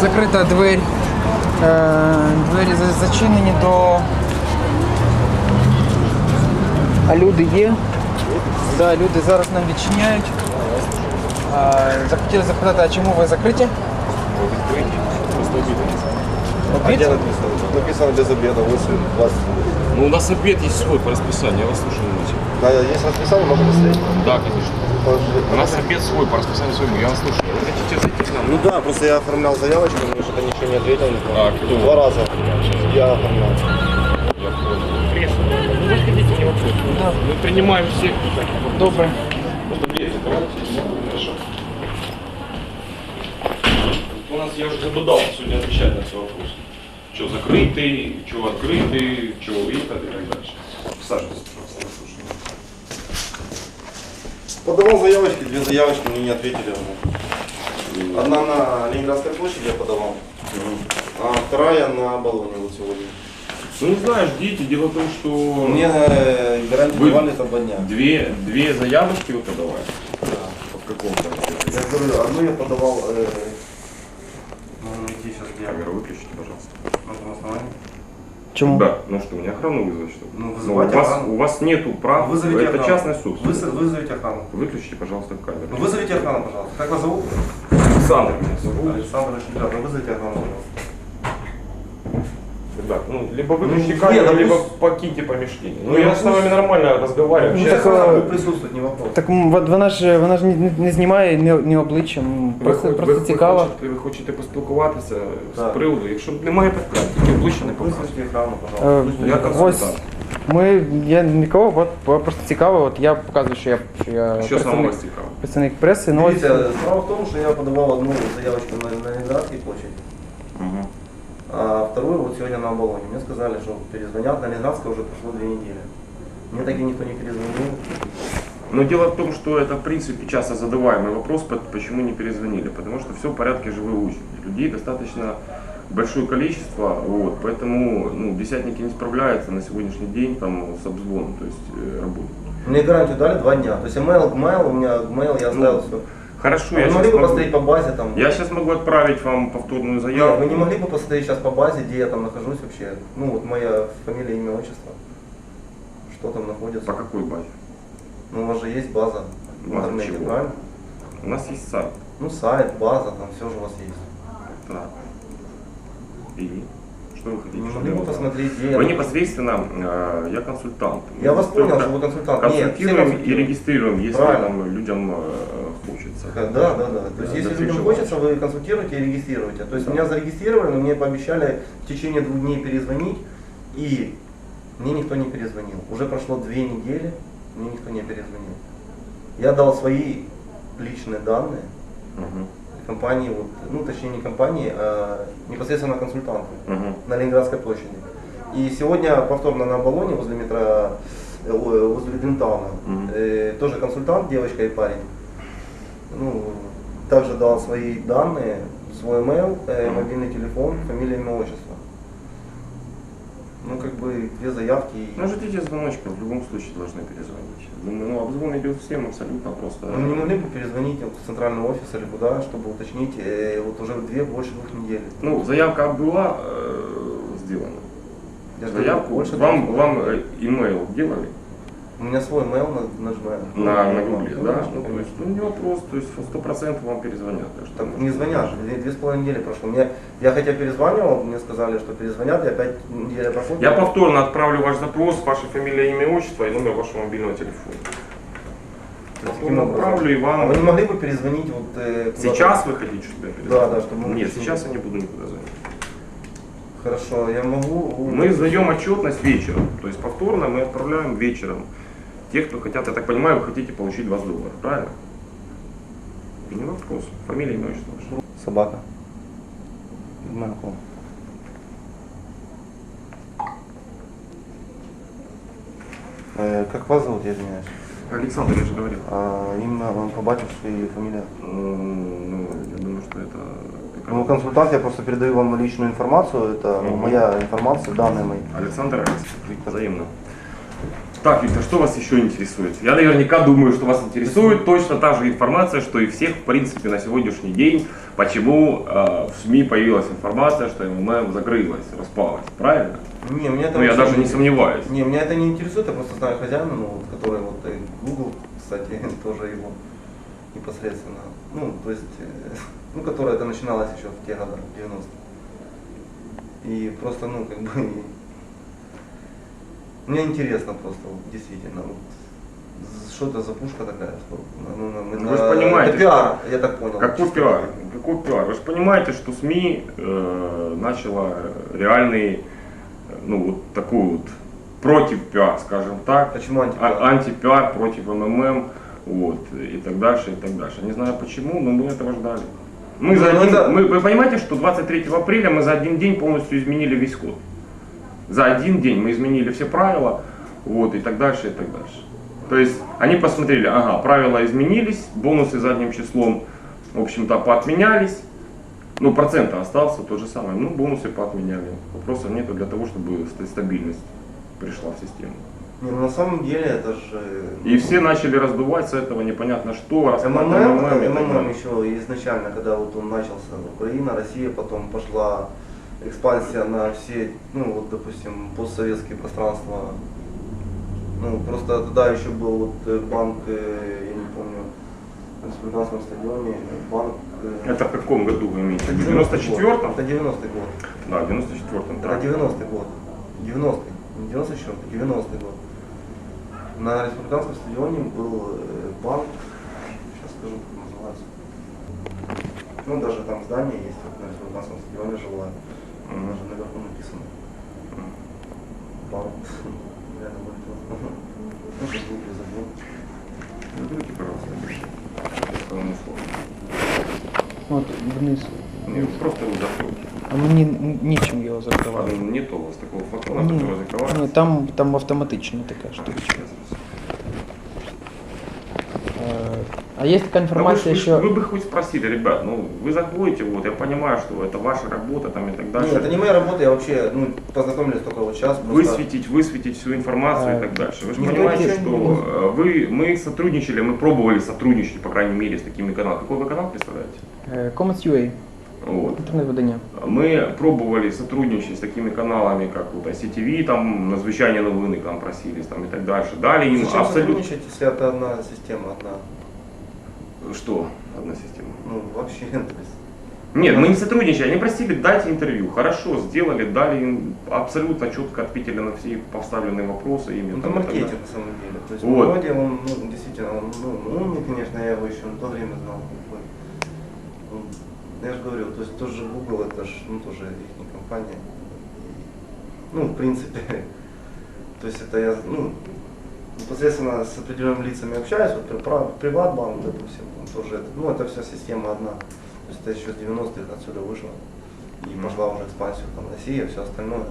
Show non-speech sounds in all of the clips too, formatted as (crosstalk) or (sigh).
закрита двері. Е, двері за- зачинені до. А люди є. Да, люди зараз нам відчиняють. А, захотіли запитати, а чому ви закриті? А где написано? Написано без обеда, 8, 20 минут. Ну, у нас обед есть свой по расписанию, я вас слушаю внимательно. Да, есть расписание, можно быстрее. Да, конечно. У нас обед свой по расписанию своему, я вас слушаю. Вы хотите зайти к нам? Ну да, просто я оформлял заявочку, мне что-то ничего не ответил. никто. А, кто? Два раза я оформлял. Я понял. Пресно. Ну, заходите, не вопрос. Мы принимаем всех. Давайте. Хорошо. У нас, я уже задудал сегодня отвечать на все вопросы. Что закрытый, что открытый, что выехать и так дальше. Саживайтесь, пожалуйста, я слушаю. Подавал заявочки, две заявочки, мне не ответили. Одна на Ленинградской площади я подавал, а вторая на Болоне вот сегодня. Ну не знаю, ждите. Дело в том, что Мне э, гарантию Вы- давали там два дня. две, две заявочки вы подавали. По какому-то. Я говорю, одну я подавал, э, ну, найти сейчас где. Камеру выключите, пожалуйста. На этом основании. Чому? Да, ну что, мне охрану вызвать, что ли? Ну, у, вызывайте вас, охрану. у вас нету прав, Вызовите это охрану. частная собственность. Вызов- Вызовите охрану. Выключите, пожалуйста, камеру. Ну, Вызовите охрану, пожалуйста. Как вас зовут? Александр меня зовут. Александр приятно. Вызовите охрану, пожалуйста. Ребят, ну, либо выключите Ну, камеру, нет, ну, либо пусть- покиньте помещение. Ну, Ну, я ну, с вами пусть- нормально разговариваю. Ну, общаюсь. так, Сейчас э, будет присутствовать, не вопрос. Так м, от вона ж вона ж не, не знімає ні, ні обличчям. Ви, Просто, хо- просто ви, цікаво. хочете, ви хочете поспілкуватися Так. з приводу, якщо немає питань, тільки обличчя не показує. Вызовите охрану, Е, пожалуйста. Я ось консультант. ми, я нікого, от, от просто цікаво, от я показую, що я, що я Що саме представник, вас цікаво? представник преси, ну ось Видите, справа в том, что я подавал одну заявочку на, на Ленинградской площади, А вторую вот сегодня на Оболоне. Мне сказали, что перезвонят. На Ленинградской уже прошло две недели. Мне так и никто не перезвонил. Но дело в том, что это, в принципе, часто задаваемый вопрос, по- почему не перезвонили. Потому что все в порядке живой очереди. Людей достаточно большое количество, вот, поэтому ну, десятники не справляются на сегодняшний день там, с обзвоном, то есть э, работы. Мне гарантию дали два дня. То есть email к mail, у меня mail я оставил Ну, все. Хорошо, Вы я могли бы могу, посмотреть по базе там? я сейчас могу отправить вам повторную Нет, заявку. вы не могли бы посмотреть сейчас по базе, где я там нахожусь вообще? Ну вот моя фамилия, имя, отчество. Что там находится? По какой базе? Ну у вас же есть база в База интернете, чего? правильно? У нас есть сайт. Ну сайт, база, там все же у вас есть. Так. И что вы хотите? Не чтобы могли бы посмотреть, Вы непосредственно, э, я консультант. Я вас понял, что вы консультант. Нет, Консультируем и консультируют. регистрируем, если Правильно. там людям э, хочется. Да, да, да. То есть Да, если да, людям хочется, вы консультируете и регистрируете. То есть Да. меня зарегистрировали, но мне пообещали в течение двух дней перезвонить, и мне никто не перезвонил. Уже прошло две недели, мне никто не перезвонил. Я дал свои личные данные Мгм. компании, вот, ну точнее не компании, а непосредственно консультанту Мгм. на Ленинградской площади. И сегодня повторно на Болоне возле метро, э, возле Дентауна, Мгм. э, тоже консультант, девочка и парень. Ну, также дал свои данные, свой mail, э, мобильный телефон, фамилия, имя, отчество. Ну, как бы две заявки. и- Ну, ждите звоночка, в любом случае должны перезвонить. Думаю, ну, обзвон идет всем абсолютно просто. Ну, не могли бы перезвонить в центральный офис или куда, чтобы уточнить, э, вот уже две, больше двух недель. Ну, заявка была э, сделана. Я Заявку больше вам, вам э, имейл делали У меня свой mail на, на на, Ну, гугле, да? конечно. Ну, то есть, ну, не вопрос, то есть сто процентов вам перезвонят. Так, что Так не звонят, две, две с половиной недели прошло. Мне, я хотя перезванивал, мне сказали, что перезвонят, и опять неделя проходит. Я повторно отправлю ваш запрос, ваше фамилия, имя, отчество и номер вашего мобильного телефона. Таким образом. отправлю и А вам. вы не могли бы перезвонить вот э? Сейчас вы хотите, чтобы я перезвонил? Да, да, чтобы Нет, сейчас я не буду никуда звонить. Хорошо, я могу... Мы сдаем отчетность вечером. То есть повторно мы отправляем вечером. Тех, кто хотят, я так понимаю, вы хотите получить 20 долларов, правильно? Не вопрос. Фамилия, имя, отчество ваше. Собака. Гудменком. Э, как вас зовут, я извиняюсь? Александр, я же говорил. А, имя, вам по батюшке и фамилия? Ну, я думаю, что это... Ну, консультант, я просто передаю вам личную информацию, это ну, моя информация, данные мои. Александр Александрович, взаимно. Так, Виктор, что вас еще интересует? Я наверняка думаю, что вас интересует точно та же информация, что и всех, в принципе, на сегодняшний день почему э, в СМИ появилась информация, что МММ закрылась, распалась, правильно? Не, меня это Ну, я даже не сомневаюсь. Не, меня это не интересует, я просто знаю хозяина, ну, вот, который вот и Google, кстати, (laughs) тоже его непосредственно. Ну, то есть, э, (laughs) ну, которая это начиналось еще в те годы, в 90-е. И просто, ну, как бы, (laughs) мне интересно просто, вот, действительно, вот, что это за пушка такая? что, ну, ну, Ну, вы ж понимаете, это пиар, я так понял. Какой Что пиар? Какой пиар? Вы же понимаете, что СМИ э, начала реальный, ну вот такой вот против пиар, скажем так, Почему антипиар? а- антипиар против МММ, вот, и так дальше, и так дальше. Не знаю почему, но мы этого ждали. Мы, Ну, за ну, один- это- мы- вы понимаете, что 23 апреля мы за один день полностью изменили весь код. За один день мы изменили все правила, вот, и так дальше, и так дальше. То есть они посмотрели, ага, правила изменились, бонусы задним числом, в общем-то, поотменялись, ну, процент остался тот же самый, ну, бонусы поотменяли. Вопросов нету для того, чтобы ста- стабильность пришла в систему. Не, ну, на самом деле это же... И все начали раздувать с этого непонятно что, МММ, МММ МММ еще изначально, когда вот он начался, Украина, Россия, потом пошла экспансия на все, ну вот, допустим, постсоветские пространства. Ну, просто тогда еще был вот э, банк, э, я не помню, на Республиканском стадионе, банк... э, Это в каком году вы имеете? это В 90-й 94-м? год. Это 90-й год. Да, в 94-м, Это так. 90-й год. 90-й. Не 94-й, 90-й год. На республиканском стадионе был банк, сейчас скажу, как называется. Ну, даже там здание есть вот на республиканском стадионе жилое. Мгм. Даже наверху написано. (laughs) Банк. Реально будет. Ну, как бы забыл. Заберите, пожалуйста, по своему слову. От вниз. Не, просто его закройте. А мені н- нічим його закривати. Ладно, нет у вас такого флакона, Ні, который закрывается. ні, там, там автоматично така штучка. Е, А є така Да вы, ж- інформація, вы, ж- що вы бы хоть спросили, ребят, ну вы заходите, вот я понимаю, что это ваша работа там и так дальше. Нет, это не моя работа, я вообще, ну, познакомились только вот сейчас. просто- высветить, высветить всю информацию А, и так дальше. Вы же никто понимаете, ничего что не э, вы, мы сотрудничали, мы пробовали сотрудничать, по крайней мере, с такими каналами. Какой вы канал представляете? е, Comets.ua, Вот. інтернет-видання. Мы пробовали сотрудничать с такими каналами, как вот ICTV, там надзвичайные новины к нам просились, там и так дальше. Дали им Зачем абсолютно... сотрудничать, если это одна система, одна? что? Одна система. Ну, вообще, (laughs) Нет, мы не сотрудничали, они просили дайте интервью. Хорошо, сделали, дали им абсолютно четко ответили на все поставленные вопросы. Ими, Ну, это там, так маркетинг на самом деле. То есть Вот. вроде он, ну, действительно, он, ну, умный, конечно, я его еще на то время знал. Ну, Я же говорю, то есть тоже Google, это же, ну, тоже их компания. Ну, в принципе, (laughs) то есть это я, ну, непосредственно с определенными лицами общаюсь, вот Приватбанк, допустим, там тоже, это, ну, это вся система одна. То есть это еще с 90-х отсюда вышло. И пошла уже экспансия, там, Россия, все остальное.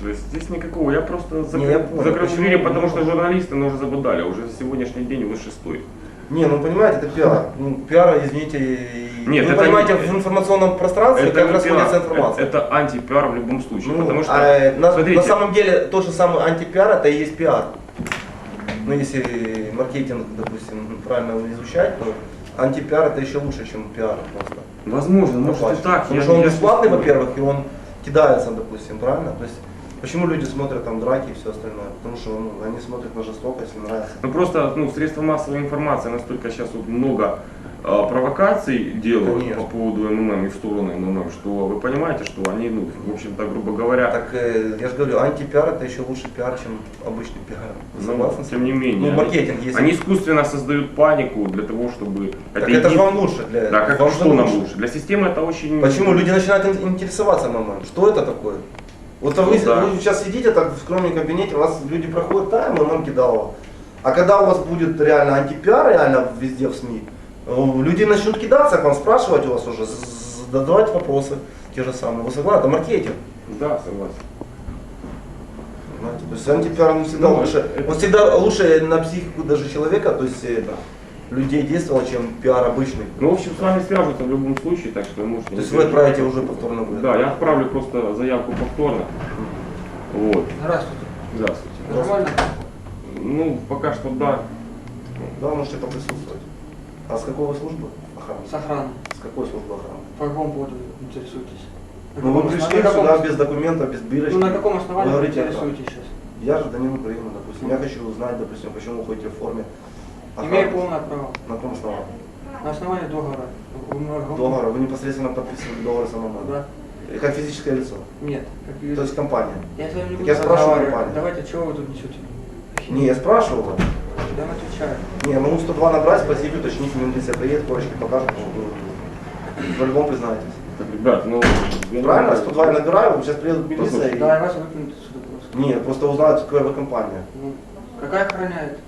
То есть здесь никакого, я просто закрыл, Не, я понял, закрыл двери, потому что журналисты ну, уже забодали, уже сегодняшний день вы шестой. Не, ну понимаете, это пиар. Ну, пиар, извините, Нет, вы это понимаете, не- в информационном пространстве как не расходится информация. Это, это антипиар в любом случае, Ну, потому что, а, э, на, смотрите, на самом деле тот же самый антипиар это и есть пиар. Ну, если маркетинг, допустим, правильно изучать, то антипиар это еще лучше, чем пиар просто. возможно, может и так. Потому я- что он я бесплатный, во-первых, и он кидается, допустим, правильно? То есть почему люди смотрят там драки и все остальное? Потому что ну, они смотрят на жестокость, им нравится. Ну просто ну, средства массовой информации настолько сейчас вот много а, провокаций делают Конечно. по поводу МММ и в сторону МММ, что вы понимаете, что они, ну, в общем-то, грубо говоря, Так э, я же говорю, антипиар это еще лучше пиар, чем обычный пиар. Вы ну, тем не менее, Ну, маркетинг, если... они искусственно создают панику для того, чтобы... Так это, же един- вам лучше для Да, как вам же что нам лучше? Для системы это очень... Почему люди начинают ин- интересоваться МММ? Что это такое? Вот вы, Ну да. вы сейчас сидите так в скромном кабинете, у вас люди проходят, да, МММ кидалово. А когда у вас будет реально антипиар, реально везде в СМИ, э, люди начнут кидаться к вам, спрашивать у вас уже, задавать вопросы те же самые. Вы согласны? Это маркетинг. Да, согласен. То есть антипиар он всегда Ну, лучше. это- Он всегда лучше на психику даже человека, то есть э, людей действовал, чем пиар обычный. Ну, в общем, с вами свяжутся в любом случае, так что вы можете... То есть вы отправите уже повторно выезд. Да, я отправлю просто заявку повторно. Вот. Здравствуйте. Здравствуйте. Нормально? Ну, пока что да. Да, можете поприсутствовать. А с какой службы охраны? С охраной. С какой службы охраны? По какому поводу интересуетесь? Ну вы пришли сюда каком- без документов, без бирочки. Ну на каком Вы основании вы интересуетесь сейчас? Я гражданин Украины, допустим. Я хочу узнать, допустим, почему вы ходите в форме охраны. Имею полное право. На каком основании? На основании договора. Договора. Вы непосредственно подписывали договор с МММ? Да. И Как физическое лицо? Нет. Как То есть компания? Я с вами не буду я спрашиваю нормально. Давайте, чего вы тут несете? Не, я спрашивал вас. Я вам отвечаю. Не, могу 102 набрать, спросить, уточнить, милиция приедет, корочки покажет, что по-любому признаетесь. Так, ребят, ну... Правильно? знаю. 102 я набираю, сейчас приедут милиция и... Да, и вас выпнут отсюда просто. Нет, просто узнать, какая вы компания. Ну, какая охраняет?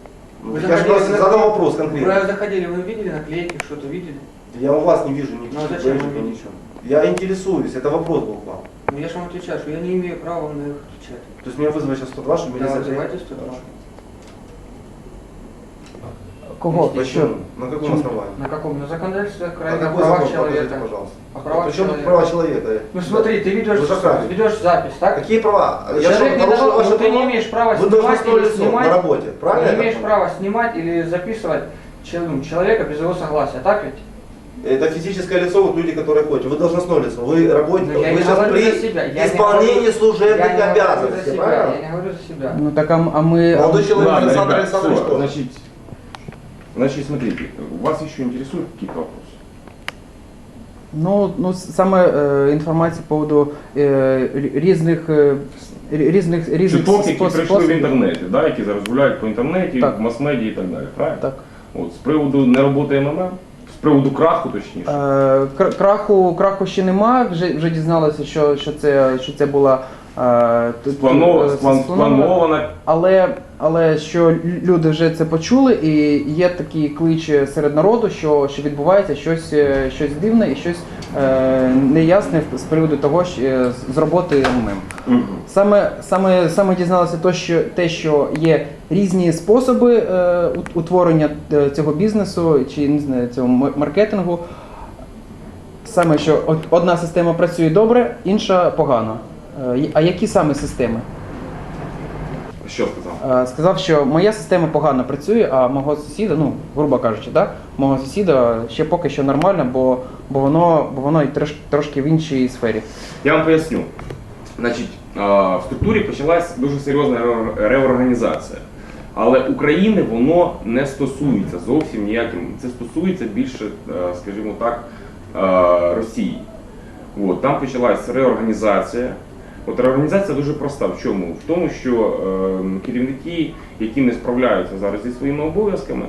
Вы я же заходили просто на- задал вопрос Вы конкретно. заходили, вы видели наклейки, что-то видели? Я у вас не вижу Ну, а зачем бейджика, вы видите? ничего. Я интересуюсь, это вопрос был к вам. Ну я же вам отвечаю, что я не имею права на их отвечать. То есть меня вызвать сейчас 102, чтобы Да, милиция вызывайте приедет? 102. Хорошо. Кого? Почему? На каком Почему? основании? На каком? На законодательстве А Украины, какой правах человека. пожалуйста. О правах Причем человека. права человека? Ну смотри, ты ведешь, ведешь запись, так? Какие права? Я Человек что, не нарушил давал- ваши ну, ты не права? имеешь права Вы снимать или снимать. на работе, правильно? Ты не имеешь права снимать или записывать чел- ну, человека без его согласия, так ведь? Это физическое лицо, вот люди, которые ходят. Вы должностное лицо, вы работник, Ну, я вы сейчас при исполнении служебных обязанностей, правильно? я не говорю за себя. Ну так а, а ми. Молодой человек Александр Александрович тоже. значит, значит, смотрите, вас еще интересуют какие-то вопросы? Ну, ну саме е, інформація по поводу е, різних е, різних різних Чуток, які спос- прийшли в способів. інтернеті, да, які зараз гуляють по інтернеті, Так. в мас-медії і так далі, правильно? Так. От, з приводу нероботи МММ, з приводу краху точніше. Е, кра- краху, краху ще немає, вже, вже дізналися, що, що, це, що це була е, т- Сплано- е, сплан- спланована. Спланована Але, але що люди вже це почули, і є такий клич серед народу, що, що відбувається щось, е, щось дивне і щось е, неясне з приводу того, що, е, з- роботи. Мгм. Саме, саме, саме дізналося то, що, те, що є різні способи е, утворення цього бізнесу чи не знаю, цього маркетингу. Саме, що одна система працює добре, інша погано. Е, А які саме системи? Що сказав? Е, Сказав, що моя система погано працює, а мого сусіда, ну, грубо кажучи, так, мого сусіда ще поки що нормально, бо, бо воно, бо воно і трош, трошки в іншій сфері. Я вам поясню. Значить, в структурі почалась дуже серйозна реорганізація. Але України воно не стосується зовсім ніяким. Це стосується більше, е, скажімо так, е, Росії. От, там почалась реорганізація. От реорганізація дуже проста. В чому? В тому, що е, керівники, які не справляються зараз зі своїми обов'язками,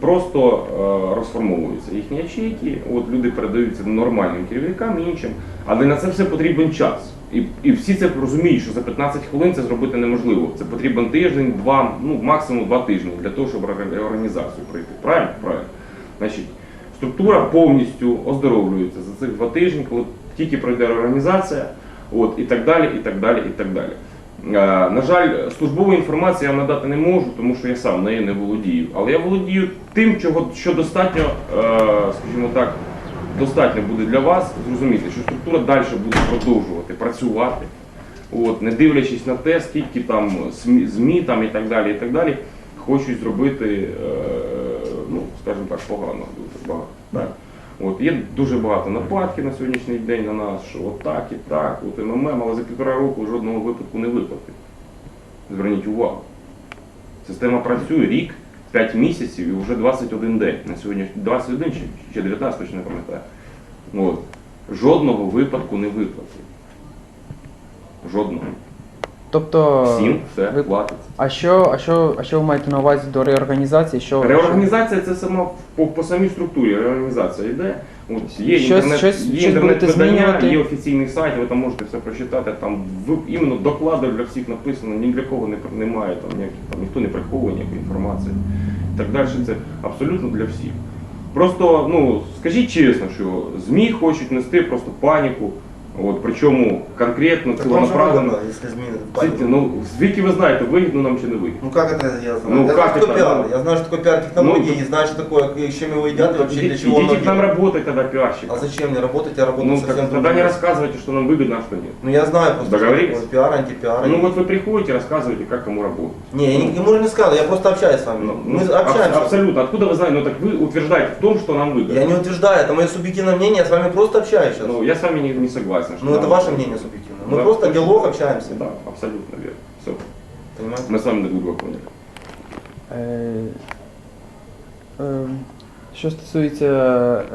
просто е, розформовуються їхні ячейки. От люди передаються нормальним керівникам і іншим. Але на це все потрібен час. І, і всі це розуміють, що за 15 хвилин це зробити неможливо. Це потрібен тиждень, два, ну максимум два тижні для того, щоб ре- реорганізацію пройти. Правильно? Правильно. Значить, структура повністю оздоровлюється за цих два тижні, коли тільки пройде реорганізація, от, і так далі, і так далі, і так далі. Е, на жаль, службової інформації я вам надати не можу, тому що я сам нею не володію. Але я володію тим, чого, що достатньо, е, скажімо так, достатньо буде для вас зрозуміти, що структура далі буде продовжувати працювати. От, не дивлячись на те, скільки там ЗМІ там, і так далі, і так далі, хочуть зробити, е, ну, скажімо так, погано дуже багато. От, є дуже багато нападків на сьогоднішній день на нас, що от так і так, от МММ, але за півтора року жодного випадку не виплатив. Зверніть увагу. Система працює рік, 5 місяців і вже 21 день. На сьогодні 21 чи, чи 19, точно не пам'ятаю. От. Жодного випадку не виплатив. Жодного. Тобто, Всім все ви- платиться. а що, а що, а що ви маєте на увазі до реорганізації? Що, Реорганізація це сама по, по самій структурі. Реорганізація йде. От, є Щось- інтернет, щось- є щось інтернет видання, змінювати? є офіційний сайт, ви там можете все прочитати. Там в, іменно доклади для всіх написано, ні для кого не, немає, там, ніяких, там, ніхто не приховує ніякої інформації. І так далі. Це абсолютно для всіх. Просто ну, скажіть чесно, що ЗМІ хочуть нести просто паніку От, причому конкретно, Так вам же цілонаправлено. выгодно, если СМИ Звідки, ну, звідки ви знаєте, вигідно нам чи не вигідно? Ну как это я знаю? Ну, я как знаю, что такое это? пиар. Я знаю, что такое пиар технологии, Ну, и знаю, что такое, с чем его едят, и вообще для Идите, чего оно идите к нам делают. работать тогда пиарщиком. А зачем мне работать? Я работаю Ну, совсем так, тогда другим. не рассказывайте, что нам выгодно, а что нет. Ну я знаю просто, что Договорились? такое пиар, антипиар. Ну вот вы приходите, рассказываете, как кому работать. Не, я никому не сказал, я просто общаюсь с вами. Ну, Мы ну, общаемся. аб- Абсолютно. Откуда вы знаете? Ну так вы утверждаете в том, что нам выгодно. Я не утверждаю, это мое субъективное мнение, я с вами просто общаюсь сейчас. Ну, я с вами не, не согласен. что Ну это нам- ваше мнение субъективное. Мы Да, просто точно. диалог общаемся. Да, абсолютно верно. Все. Понимаете? Мы с вами друг друга поняли. Е, е, Що стосується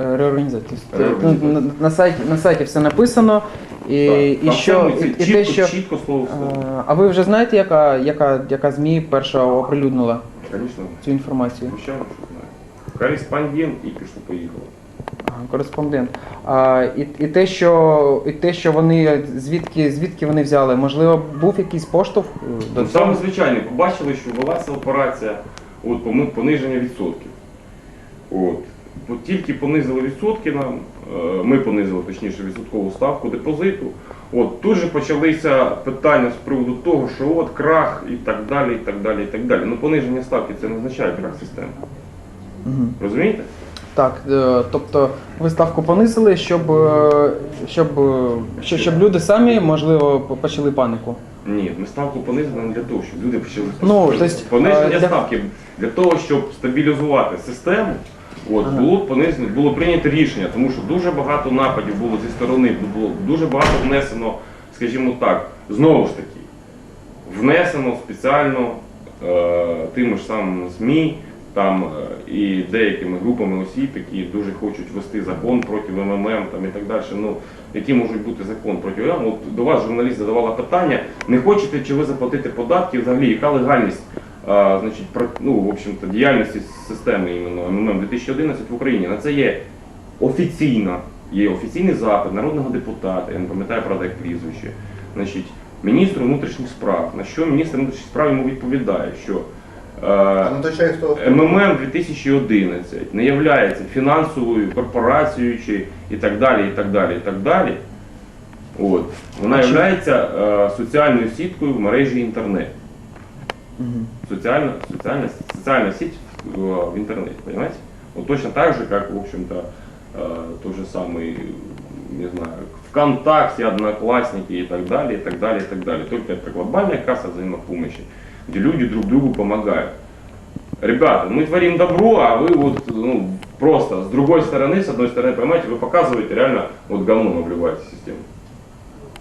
е, реорганізації, то, Реорганізації. ну, на, на сайті на сайті все написано, і, Так, і там що все, і, це і чітко, те, що чітко слово в слово. Е, а ви вже знаєте, яка, яка, яка ЗМІ перша оприлюднила Конечно, цю інформацію? звичайно, що знаю. Кореспондент і пішло поїхало. Кореспондент. А, і, і, те, що, і те, що вони звідки, звідки вони взяли, можливо, був якийсь поштовх е, до Ну, цього? саме звичайно, побачили, що велася операція от, пониження відсотків. От. От тільки понизили відсотки нам, е, ми понизили точніше відсоткову ставку депозиту. От тут же почалися питання з приводу того, що от крах і так далі, і так далі, і так далі. Ну пониження ставки це не означає крах системи. Мгм. Розумієте? Так, е, тобто ви ставку понизили, щоб, е, щоб, е, щоб, щоб люди самі, можливо, почали панику. Ні, ми ставку понизили не для того, щоб люди почали Ну, то есть, пониження для- ставки для того, щоб стабілізувати систему. От Ага. було понесено, було прийнято рішення, тому що дуже багато нападів було зі сторони, було дуже багато внесено, скажімо так, знову ж таки, внесено спеціально е, тими ж самими ЗМІ там е, і деякими групами осіб, які дуже хочуть вести закон проти МММ там і так далі. Ну які можуть бути закон проти МММ. От до вас журналіст задавала питання: не хочете чи ви заплатити податки? Взагалі, яка легальність? а, значить, про, ну, в общем-то, діяльності системи іменно МММ 2011 в Україні. На це є офіційна, є офіційний запит народного депутата, я не пам'ятаю правда як прізвище, значить, міністру внутрішніх справ. На що міністр внутрішніх справ йому відповідає, що МММ 2011 не є фінансовою корпорацією чи і так далі, і так далі, і так далі. От. Вона А чи- є е, соціальною сіткою в мережі інтернет. Мгм. Социально, социальная, социальная сеть в, в интернете, понимаете? Вот точно так же, как, в общем-то, э, тот же самый, не знаю, ВКонтакте, Одноклассники и так далее, и так далее, и так далее. Только это глобальная касса взаимопомощи, где люди друг другу помогают. Ребята, мы творим добро, а вы вот ну, просто с другой стороны, с одной стороны, понимаете, вы показываете реально, вот говном обливаете систему.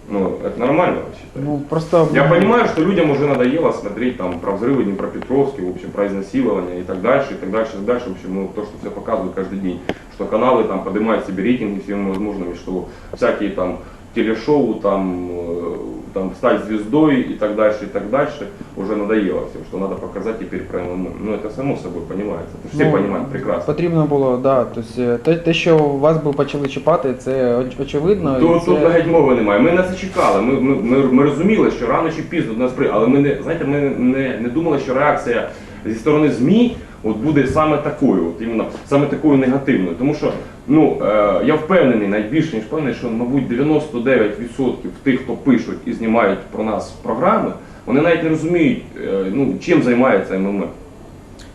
Ну, это нормально, считаю. Ну, просто... Я понимаю, что людям уже надоело смотреть там про взрывы Днепропетровский, в общем, про изнасилование и так дальше, и так дальше, и так дальше. В общем, ну, то, что все показывают каждый день, что каналы там поднимают себе рейтинги всеми возможными, что всякие там телешоу, там, э, там стать звездой и так дальше, и так дальше, уже надоело всем, что надо показать теперь МММ. Ну, это само собой понимается, это все Ну, понимают прекрасно. Потрібно було, да. Тобто, те, те, що вас би почали чіпати, це очевидно. і Тут, це... тут навіть мови немає. Ми на це чекали. Ми, ми, ми, ми розуміли, що рано чи пізно до нас при. Але ми не знаєте, ми не, не думали, що реакція зі сторони ЗМІ от буде саме такою, от іменно саме такою негативною. Тому що ну е, я впевнений, навіть більше ніж впевнений, що мабуть 99% тих, хто пишуть і знімають про нас програми, вони навіть не розуміють, е, ну чим займається МММ.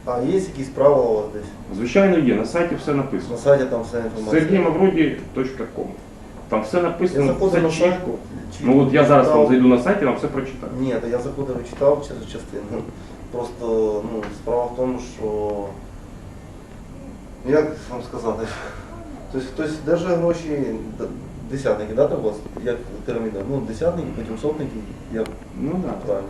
А есть якісь правила у вас десь? Звичайно, є на сайті все написано. На сайті там вся інформація. SergeyMavrodi.com Там все Я написано, заходив все на сайт. чітко. чи- Ну от я зараз вам зайду на сайт і вам все прочитаю. Ні, то я заходив і читав через частину. Просто ну, справа в тому, що як вам сказати, тобто хтось держить гроші, десятники, да, у вас? Як піраміда? Ну, десятники, потім сотники, як Ну так. правильно.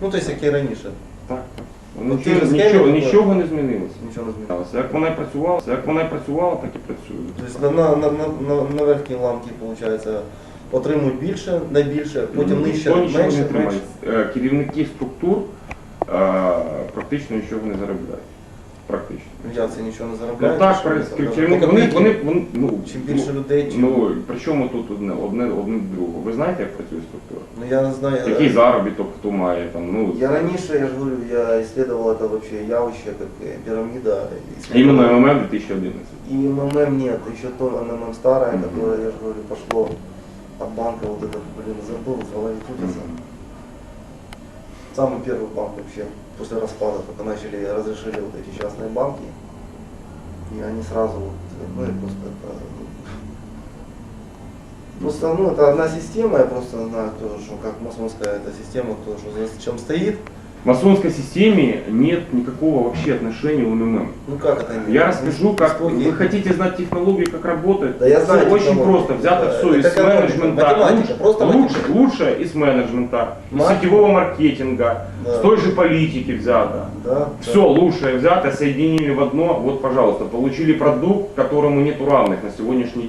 Ну, тобто як і раніше. Так, так. Ну, ті Нічого, ж нічого, були. нічого не змінилося. Нічого не змінилося. Як вона і працювала, як вона і працювала, так і працює. Тобто на, на, на, на, на верхній ланці, виходить, отримують більше, найбільше, потім Ну, нижче, менше, менше. Е, Керівники структур практично нічого не заробляють. Практично. Я це нічого не Ну заробляю. так, чи що? при- Там, керівники, там, вони, там, вони, вони, ну, Чим більше ну, людей, чим... Ну, при чому тут одне, одне, одне до другого? Ви знаєте, як працює структура? Ну я не знаю. Який заробіток хто має там, ну, Я раньше, я же говорю, я исследовал это вообще явище, как э, пирамида. іменно исследовал. МММ 2011. И МММ нет, еще то МММ старое, которое, я же говорю, пошло от банка вот этот, блин, забыл, в голове крутится. Самый первый банк вообще после распада, только начали, разрешили вот эти частные банки. И они сразу, вот, ну и просто это, Просто, ну, это одна система, я просто знаю, кто, что как масонская эта система, кто что за чем стоит. В масонской системе нет никакого вообще отношения у МММ. Ну как это? Я расскажу, как Истоки. вы хотите знать технологию, как работает. Да я Всё знаю очень технологию. просто. Взято Да, все из менеджмента. математика, просто лучше, математика. лучше из менеджмента, из сетевого маркетинга, Да. с той же политики взято. Да, Все лучшее взято, соединили в одно. Вот, пожалуйста, получили продукт, которому нету равных на сегодняшний